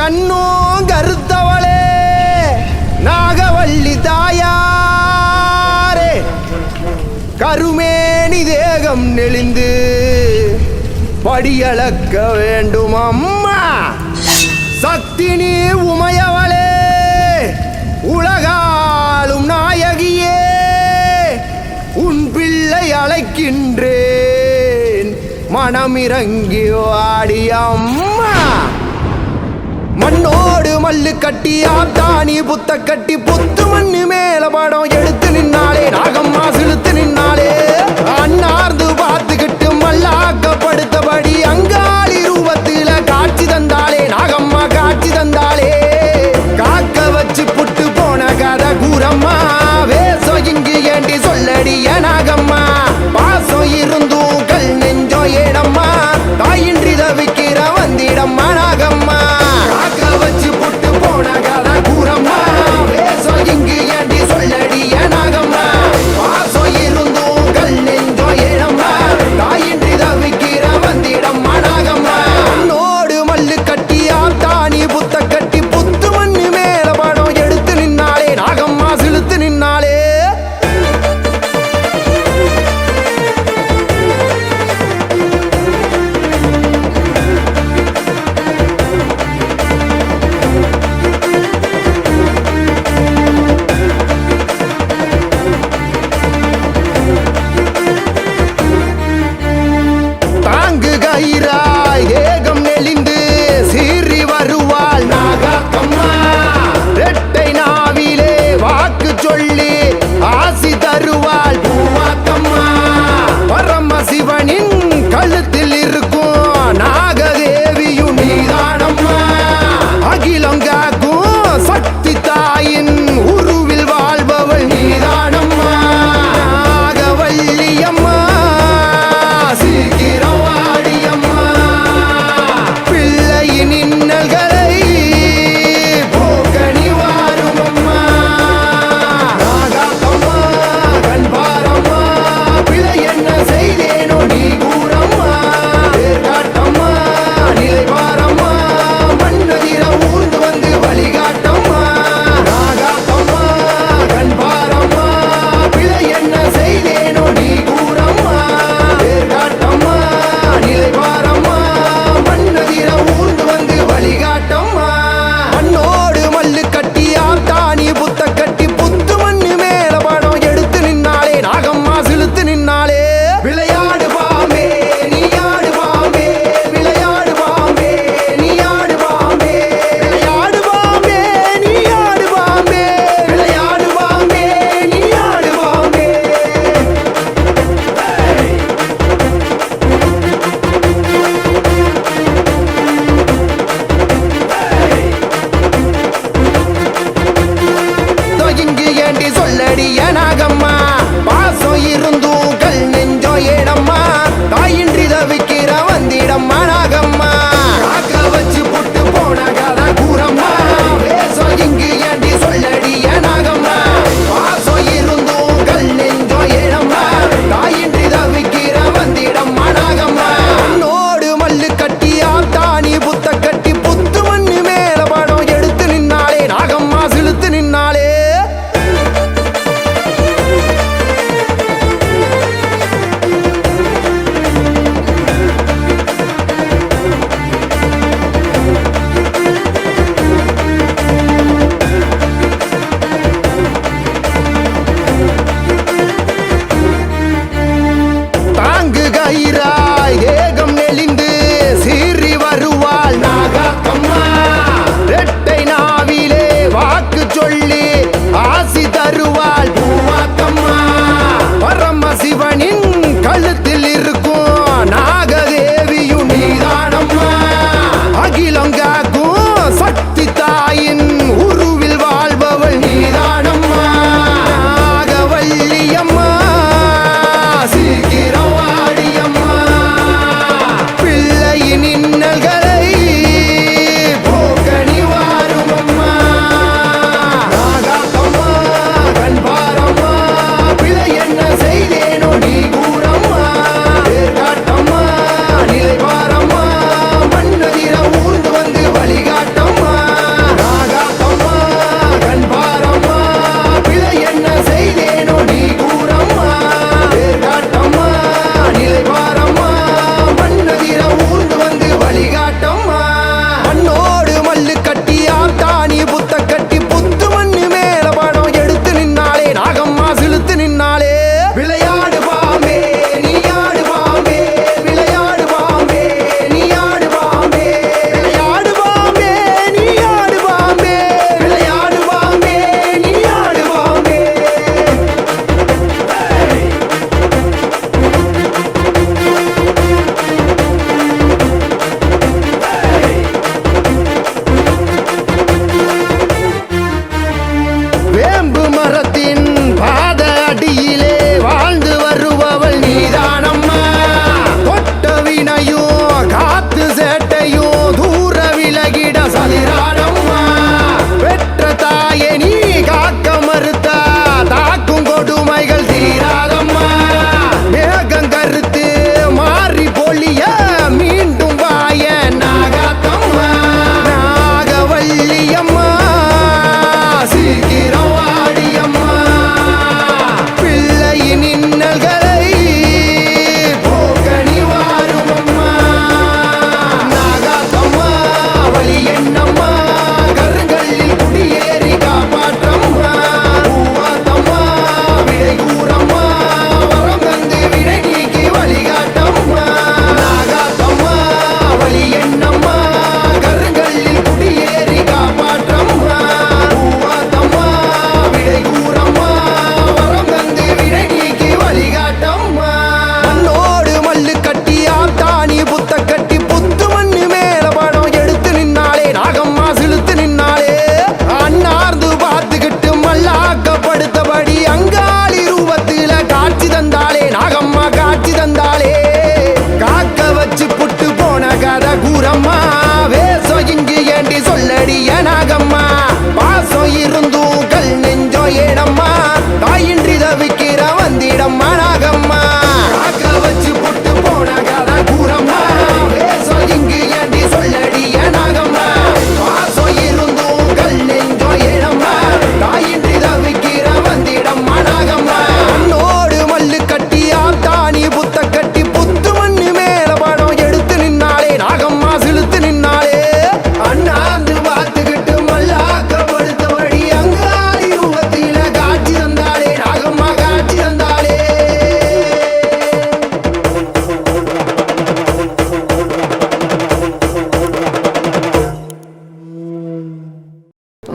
கண்ணோ கருத்தவளே நாகவள்ளி தாயாரே. கருமேனி தேகம் நெளிந்து படியளக்க வேண்டும் அம்மா. சக்தி நீ உமையவளே உலகாலும் நாயகியே. உன் பிள்ளை அழைக்கின்றேன் மனமிறங்கி வாடி அம்மா. மண்ணோடு மல்லு கட்டி ஆத்தாணி புத்த கட்டி புத்து மண்ணு மேல படம் எடுத்து நின்னாலே நாகம்மா செலுத்து நின்னாலே